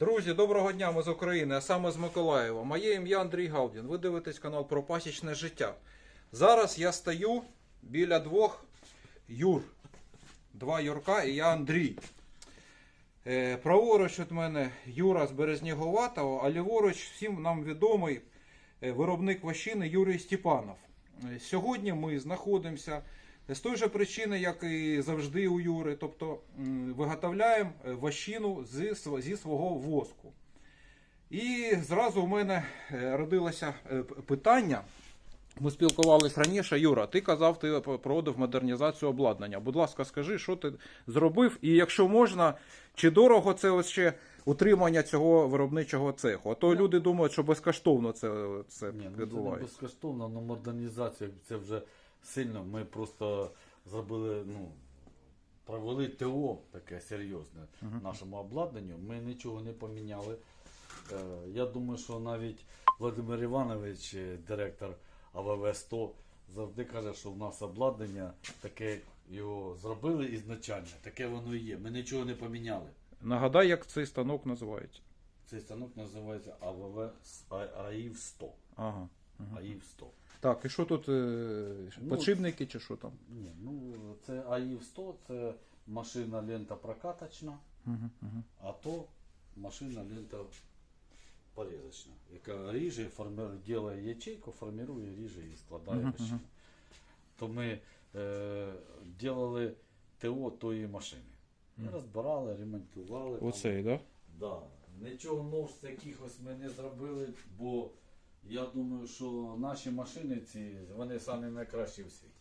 Друзі, доброго дня, ми з України, а саме з Миколаєва. Моє ім'я Андрій Галдін. Ви дивитесь канал про пасічне життя. Зараз я стою біля двох Юр. Два Юрка і я Андрій. Е, праворуч від мене Юра з Березніговатого, а ліворуч всім нам відомий е, виробник вощини Юрій Степанов. Е, Сьогодні ми знаходимося з той же причини, як і завжди у Юри, тобто виготовляємо е, вощину зі, свого воску. І зразу у мене е, родилося е, питання. Ми спілкувалися раніше. Юра, ти казав, ти проводив модернізацію обладнання. Будь ласка, скажи, що ти зробив, і якщо можна, чи дорого це ось ще утримання цього виробничого цеху? А то люди думають, що безкоштовно це, це Ні, ну це не відбувається. безкоштовно, але модернізація це вже сильно. Ми просто зробили, ну, провели ТО таке серйозне нашому обладнанню. Ми нічого не поміняли. Е, Я думаю, що навіть Володимир Іванович, е, директор АВВ 100, завжди каже, що в нас обладнання таке його зробили ізначально, таке воно і є. Ми нічого не поміняли. Нагадай, як цей станок називається. Цей станок називається АВВ АІВ 100. Ага. АІВ 100. Так, і що тут е, Ну, подшипники чи що там? Ні, ну це АІВ 100, це машина лента прокаточна, Угу, угу. а то машина лента порізочна, яка ріже, формирує, ділає ячейку, формирує, ріже і складає машину. То ми е, делали ТО тої машини. І розбирали, ремонтували. Оцей, так? Да. Нічого нового якихось ми не зробили, бо я думаю, що наші машини ці, вони самі найкращі в світі.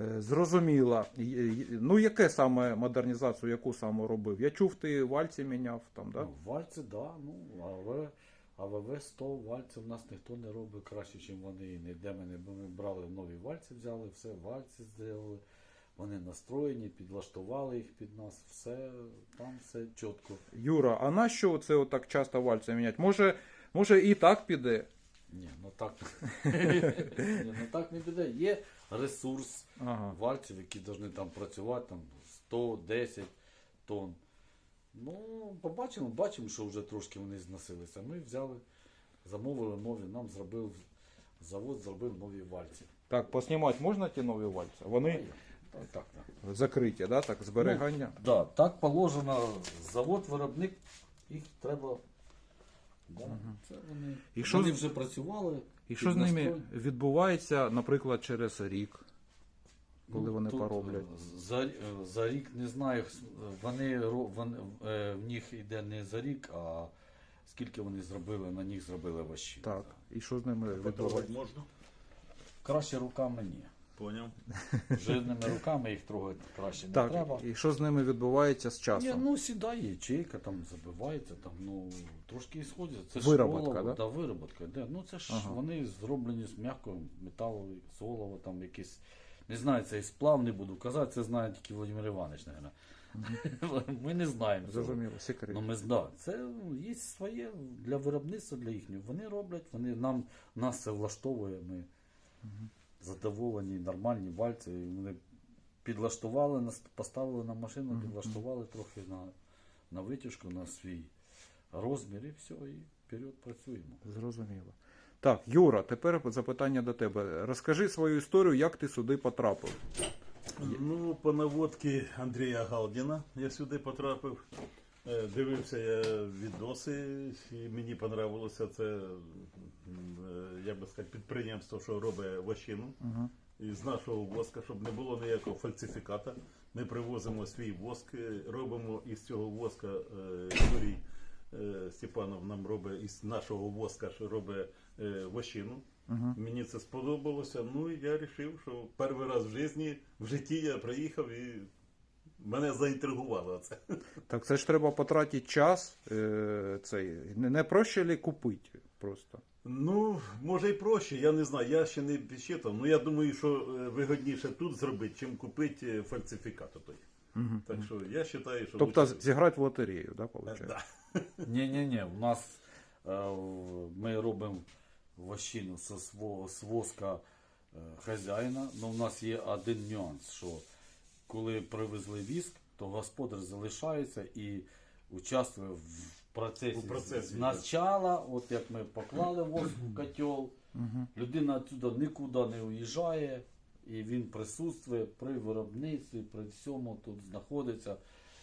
Е, Зрозуміло. Й- й- Ну, яке саме модернізацію, яку саме робив? Я чув, ти вальці міняв там, да? Ну, вальці, да, ну, АВ, АВВ 100 вальців в нас ніхто не робить краще, ніж вони і ніде ми не бо ми брали нові вальці, взяли, все, вальці зробили. Вони настроєні, підлаштували їх під нас, все, там все чітко. Юра, а на що це отак часто вальці міняти? Може, може і так піде? Ні, ну так, Ні, ну так не піде. Є ресурс Ага. вальців, які повинні там працювати там 110 тонн. Ну, побачимо, бачимо, що вже трошки вони зносилися. Ми взяли, замовили нові, нам зробив завод, зробив нові вальці. Так, поснімати можна ті нові вальці? Вони Так, так, так. закриті, да? так, зберігання. Да, так положено, завод, виробник, їх треба. Да, це вони, І що вони з- вже працювали. І що з ними піднастрой- відбувається, наприклад, через рік, коли Ну, вони тут, пороблять? е, За, е, за рік не знаю, с- вони, ро- вони е, в них йде не за рік, а скільки вони зробили, на них зробили ващі. Так. І що з ними Потрогать відбувається? можна? Краще руками ні. Поняв. Жирними руками їх трогати краще не Так, треба. і що з ними відбувається з Ні, ну сідає ячейка, там забивається, там, ну, трошки ісходять. Це Вироботка, ж олово, да? вироботка. Да. Ну це ж Ага. вони зроблені з м'якого металу, з олова, там якісь. Не знаю, цей сплав не буду казати, це знає тільки Володимир Іванович, мабуть. Ми не знаємо. Зрозуміло, секрет. Ну, ми да, це є своє для виробництва для їхнього. Вони роблять, вони нам нас це влаштовує. Ми задоволені, нормальні вальці. і Вони підлаштували нас, поставили на машину, підлаштували трохи на, на витяжку, на свій розмір і все, і вперед працюємо. Зрозуміло. Так, Юра, тепер запитання до тебе. Розкажи свою історію, як ти сюди потрапив. Ну, по наводці Андрія Галдіна я сюди потрапив. Е, Дивився я відоси, і мені понравилося це, е, би сказати, підприємство, що робить вощину. І з нашого воска, щоб не було ніякого фальсифіката. Ми привозимо свій воск, е, робимо із цього воска Юрій Степанов нам робить із нашого воска, що робить вощину. Мені це сподобалося. Ну і я вирішив, що перший раз в житті, в житті я приїхав і мене заінтригувало це. Так це ж треба потратити час. Е, цей. Не, проще ли купити просто? Ну, може і проще, я не знаю, я ще не підсчитав. Ну я думаю, що е, вигодніше тут зробити, чим купити е, фальсифікат той. Так що я вважаю, що Тобто лучше- зіграти в лотерею, да, Е, виходить? да. Ні, ні, ні. У нас е, в- ми робимо вощину з, сво- з воска е, хазяїна. але у нас є один нюанс, що коли привезли віск, то господар залишається і участвує в процесі. У процесі, з начала, от як ми поклали воск в котел, людина відсюди нікуди не уїжджає, і він присутствує при виробництві, при всьому тут знаходиться.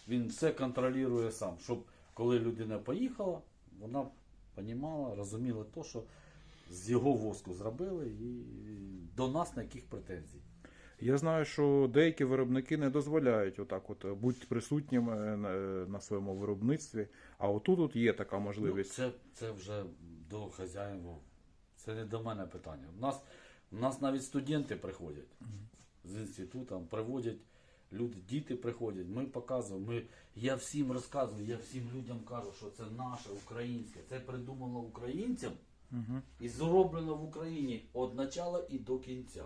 Він все контролює сам, щоб коли людина поїхала, вона розуміла, розуміла то, що з його воску зробили, і до нас ніяких претензій. Я знаю, що деякі виробники не дозволяють отак от е, бути присутнім е, на, на своєму виробництві, а отут от є така Ну, можливість. це, це вже до хазяїнів. Це не до мене питання. У нас, у нас навіть студенти приходять з інституту, приводять люди, діти приходять, ми показуємо. Ми, я всім розказую, я всім людям кажу, що це наше українське, це придумано українцям і зроблено в Україні від початку і до кінця.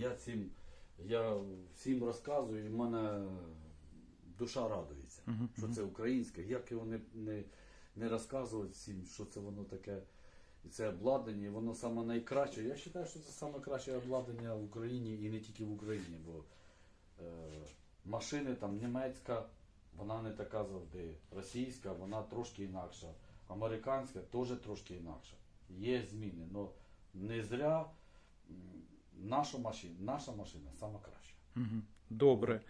Я цим я всім розказую, і в мене душа радується, що це українське. Як його не, не, не розказувати всім, що це воно таке. І це обладнання, і воно саме найкраще. Я вважаю, що це саме краще обладнання в Україні і не тільки в Україні, бо е, машини там німецька, вона не така завжди. Російська, вона трошки інакша. Американська теж трошки інакша. Є зміни, але не зря наша машина, наша машина сама краща. Добре.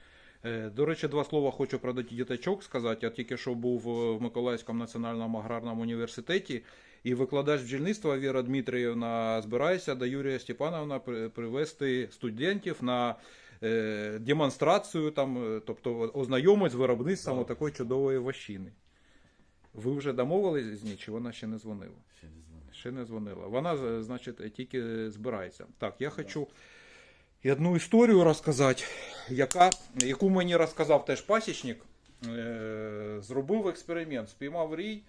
Е, До речі, два слова хочу про діточок сказати. Я тільки що був е, в Миколаївському національному аграрному університеті, і викладач бджільництва Віра Дмитріївна збирається до Юрія Степановна привезти студентів на е, демонстрацію, там, тобто ознайомить з виробництвом Так. такої чудової вощини. Ви вже домовились з ній, чи вона ще не дзвонила? Ще не знаю. Ще не дзвонила. Вона, значить, тільки збирається. Так, я хочу і одну історію розказати, яка, яку мені розказав теж пасічник. Е, зробив експеримент, спіймав рій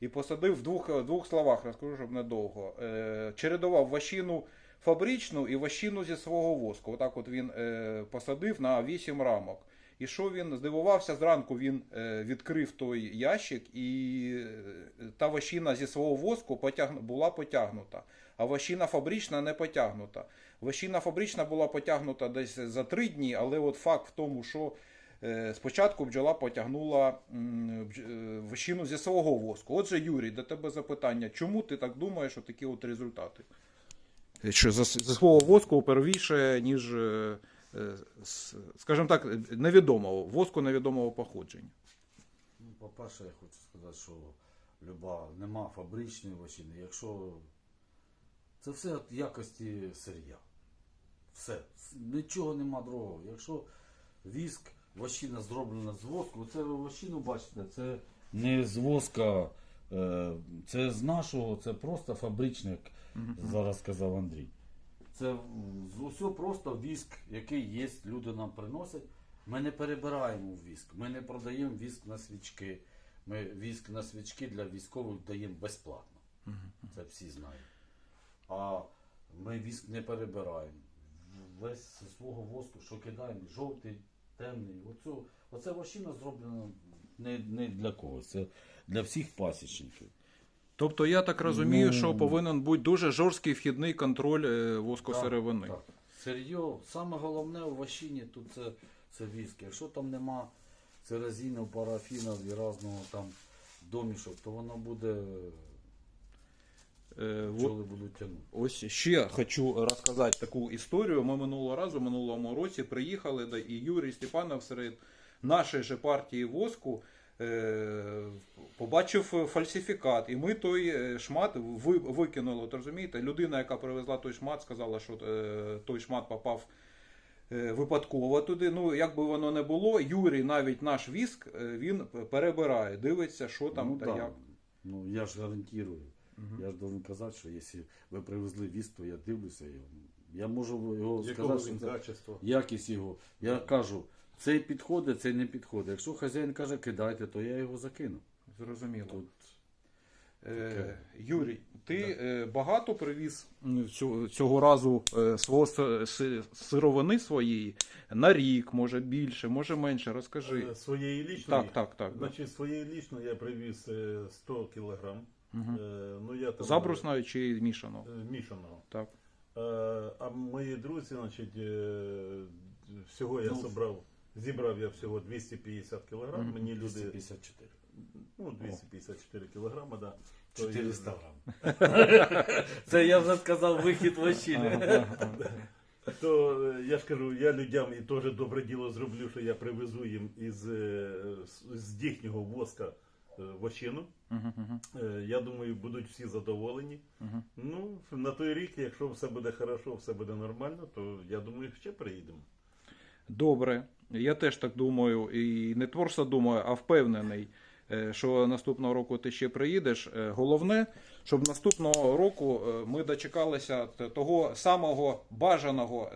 і посадив в двох, в двох словах, розкажу, щоб недовго. Е, чередував ващину фабричну і ващину зі свого воску. Отак от він е, посадив на 8 рамок. І що він здивувався, зранку він е, відкрив той ящик, і е, та ващина зі свого воску потягну, була потягнута, а ващина фабрична не потягнута. Ващина фабрична була потягнута десь за три дні, але от факт в тому, що е, спочатку бджола потягнула ващину зі свого воску. Отже, Юрій, до тебе запитання, чому ти так думаєш, що такі от результати? Що за свого воску первіше, ніж, скажімо так, невідомого, воску невідомого походження. Ну, по-перше, я хочу сказати, що люба нема фабричної вощини. Якщо це все от якості сир'я. Все. Нічого нема другого. Якщо віск, вощина зроблена з воску, це ви вощину бачите, це не з воска, е, це з нашого, це просто фабричник, зараз сказав Андрій. Це усього просто віск, який є, люди нам приносять. Ми не перебираємо віск, ми не продаємо віск на свічки. Ми віск на свічки для військових даємо безплатно. Це всі знають. А ми віск не перебираємо. Весь зі свого воску, що кидаємо, жовтий, темний. Оцю, оце вощина зроблена не, не для когось, це для всіх пасічників. Тобто я так розумію, Ну, що повинен бути дуже жорсткий вхідний контроль е, воскосировини. Так, так. Сир'йо, саме головне у ващині тут це, це віск. Якщо там нема церезінів, парафінів і різного там домішок, то воно буде, Е, пчоли будуть тягнути. Ось ще хочу розказати таку історію. Ми минулого разу, минулому році, приїхали до і Юрій Степанов серед нашої же партії воску. Е, Побачив фальсифікат, і ми той е, шмат викинули. От розумієте, людина, яка привезла той шмат, сказала, що е, той шмат попав випадково туди. Ну, як би воно не було, Юрій, навіть наш віск, він перебирає, дивиться, що там ну, та да. як. ну я ж гарантую. Я ж должен казати, що якщо ви привезли віск, то я дивлюся його. Я можу його Якого сказати, що якість його. Я кажу, цей підходить, цей не підходить. Якщо хазяїн каже, кидайте, то я його закину. Зрозуміло. Тут Е, Юрій, ти е, багато привіз цього, цього разу е, свого си- си- сировини своєї на рік, може більше, може менше. Розкажи. Е, Своєї лічної? Так, так, так. да. Значить, своєї лічної я привіз е, 100 кілограм. Мгм. Е, Ну, я там, Забрусної чи мішаного? е, Мішаного. Так. Е, А мої друзі, значить, е, всього я Ну, зібрав, зібрав я всього 250 кілограм. Мгм. Мені люди 254. ну 254 кілограми, да. 400 грам. Це я вже сказав вихід вощини. То е, я ж кажу, я людям і теж добре діло зроблю, що я привезу їм із, е, з- їхнього воска е, вощину. Я думаю, будуть всі задоволені. Ну, на той рік, якщо все буде хорошо, все буде нормально, то я думаю, ще приїдемо. Добре. Я теж так думаю, і не творчо думаю, а впевнений, е, що наступного року ти ще приїдеш. Е, Головне, щоб наступного року е, ми дочекалися того самого бажаного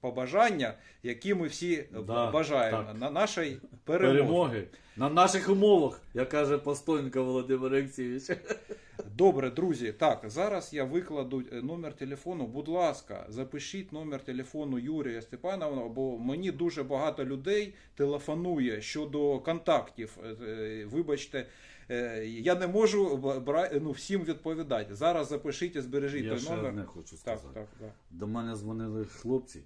побажання, які ми всі Да, бажаємо так. на нашій перемозі. Перемоги. На наших умовах, як каже Постойнко Володимир Олексійович. Добре, друзі. Так, зараз я викладу е, номер телефону. Будь ласка, запишіть номер телефону Юрія Степановна, бо мені дуже багато людей телефонує щодо контактів. Е, е, Вибачте, я не можу ну, всім відповідати. Зараз запишіть і збережіть Я той ще номер. одне хочу Так, сказати. так, так, До мене дзвонили хлопці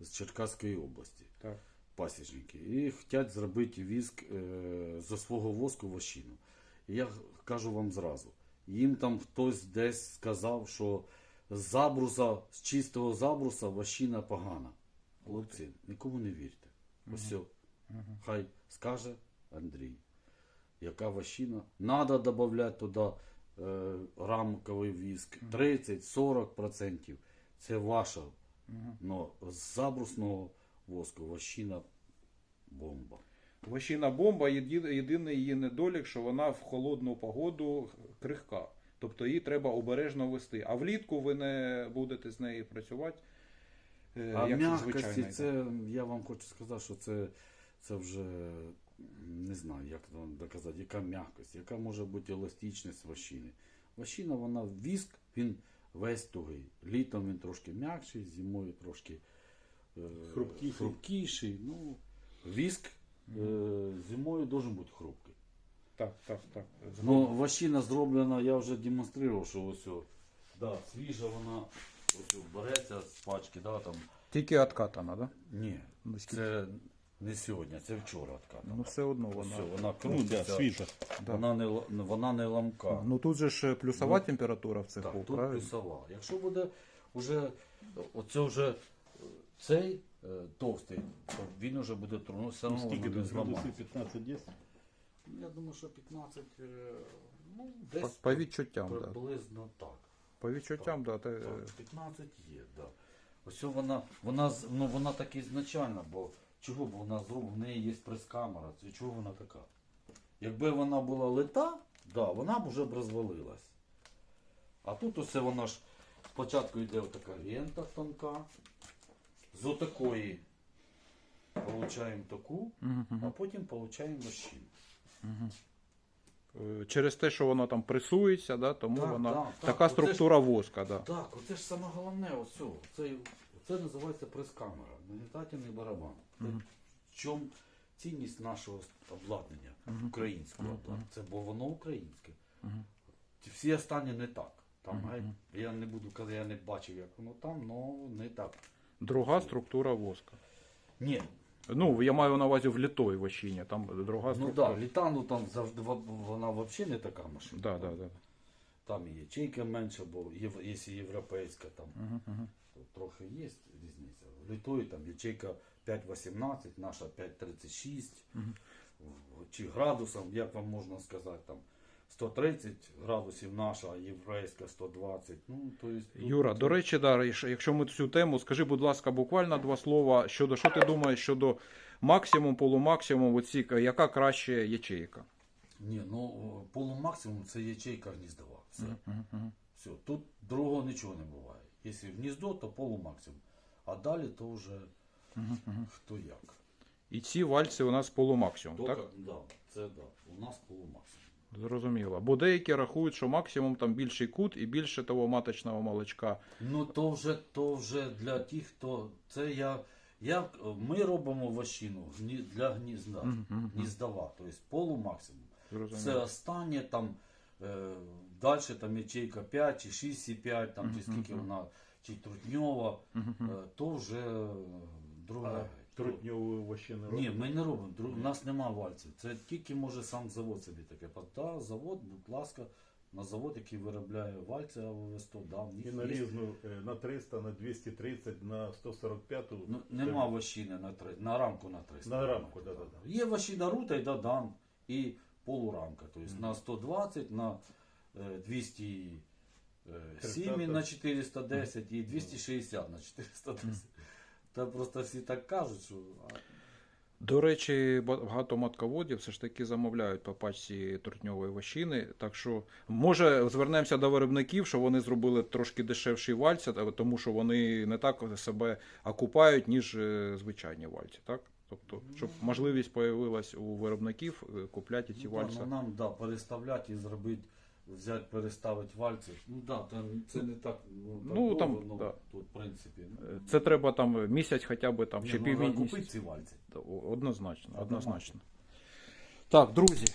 з Черкаської області, так. пасічники, і хочуть зробити віск е, зі свого воску вощину. І я кажу вам зразу, їм там хтось десь сказав, що з забруса, з чистого забруса вощина погана. Хлопці, нікому не вірте. Ось все. Хай скаже Андрій. Яка вощина? Надо додати туди е, рамковий віск. 30-40%. Це ваша. Но з забрусного воску вощина бомба. Вощина бомба, єдиний її недолік, що вона в холодну погоду крихка. Тобто її треба обережно вести. А влітку ви не будете з нею працювати. е, А як м'якості, звичайно. це я вам хочу сказати, що це, це вже не знаю, як вам доказати, яка м'якость, яка може бути еластичність вощини. Вощина, вона віск, він весь тугий. Літом він трошки м'якший, зимою трошки е, Хрупкіший. хрупкіший. Ну, віск е, зимою должен бути хрупкий. Так, так, так. Ну, вощина зроблена, я вже демонстрував, що ось о, да, свіжа вона ось о, береться з пачки, да, там. Тільки откатана, да? Ні, Ну, скільки? це не сьогодні, це вчора откатана. Ну все одно вона. Все, вона Ну, да, крутиться, свіжа. Да. вона, не, л- вона не ламка. Ну тут же ж плюсова температура в цеху, так, тут правильно? плюсова. Якщо буде вже, оце вже е, цей е, товстий, то він вже буде трудно, все одно Скільки воно не тут зламається. градусів 15 є? Я думаю, що 15, е, ну, десь по відчуттям, да. приблизно так. По відчуттям, да. Те, Так, 15 є, да. Ось вона, вона, з- ну, вона так ізначально, бо чого б вона зроблена, в неї є прес-камера, це чого вона така? Якби вона була лита, да, вона б вже б розвалилась. А тут усе вона ж спочатку йде отака лента тонка, з отакої получаємо таку, а потім получаємо вощину. Е, через те, що воно там пресується, да, тому Так, вона так, так. така Оце ж- структура воска, да. Так, оце ж саме головне, ось цього. Це, називається прес-камера, нагнітательний барабан. Це В чому цінність нашого обладнання, українського обладнання? Це бо воно українське. Ті Всі останні не так. Там, гай, я не буду казати, я не бачив, як воно там, але не так. Друга структура воска. Ні, Ну, я маю на увазі в літої вощині, там друга ну структура. так, да, літану там завжди во- вона взагалі не така машина. Да, да, да. Там і ячейка менша, бо єв- якщо європейська, там то трохи є різниця. В Літої там ячейка 5,18, наша 5,36. В- Чи градусом, як вам можна сказати, там 130 градусів наша, єврейська 120. Ну, то есть, тут- Юра, до речі, да, якщо- ми цю тему, скажи, будь ласка, буквально два слова щодо що ти думаєш щодо максимум, полумаксимум, оці, яка краще ячейка? Ні, ну полумаксимум це ячейка гніздова. Все. Все. Тут другого нічого не буває. Якщо гніздо, то полумаксимум. А далі то вже хто як. І ці вальці у нас полумаксимум, Тільки, так? да, це да. У нас полумаксимум. Зрозуміло. Бо деякі рахують, що максимум там більший кут і більше того маточного молочка. Ну то вже то вже для тих, хто це я. я ми робимо вощину для гнізда, гніздова, тобто полумаксимум. Зрозуміло. Це останнє там е, далі там ячейка 5 чи 6,5, там чи скільки вона, чи трутньова, е, то вже е, друга. геть. Трутньову вощину Ні, ми не робимо. Дру- У нас нема вальців. Це тільки може сам завод собі таке. Та завод, будь ласка, на завод, який виробляє вальці АВС-100, да, в них І є. на різну е, на 300, на 230, на 145. Ну, нема вощини на три, на рамку на 300. На рамку, да-да-да. Є вощина рута і додан, і полурамка. Тобто на 120, на е, 207 30. на 410 і 260 на 410. Та просто всі так кажуть, що До речі, багато матководів все ж таки замовляють по пачці трутньової вощини. Так що, може, звернемося до виробників, що вони зробили трошки дешевші вальці, тому що вони не так себе окупають, ніж е, звичайні вальці. Так? Тобто, щоб можливість появилась у виробників е, купляти ці ну, вальці. ну, нам да, переставляти і зробити, взяти, переставити вальці. Ну да, там це не так. Ну, так Ну, там, довго, ну, да. тут, в принципі. ну, Е, Це треба там місяць хоча б там чи ну, півмісяця. купити ці вальці. Однозначно, Однозначно. однозначно. Так, друзі.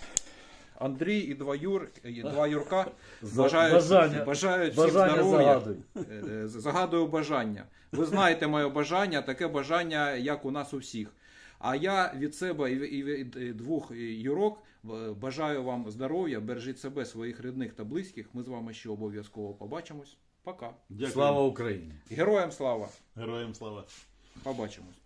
Андрій і два, Юр, і два Юрка За- бажають, бажання- бажають всім Бажання здоров'я. загадуй. Е, е, Загадую бажання. Ви знаєте моє бажання, таке бажання, як у нас у всіх. А я від себе і і від е, двох юрок бажаю вам здоров'я, бережіть себе, своїх рідних та близьких. Ми з вами ще обов'язково побачимось. Пока. Дякую. Слава Україні! Героям слава! Героям слава. Побачимось.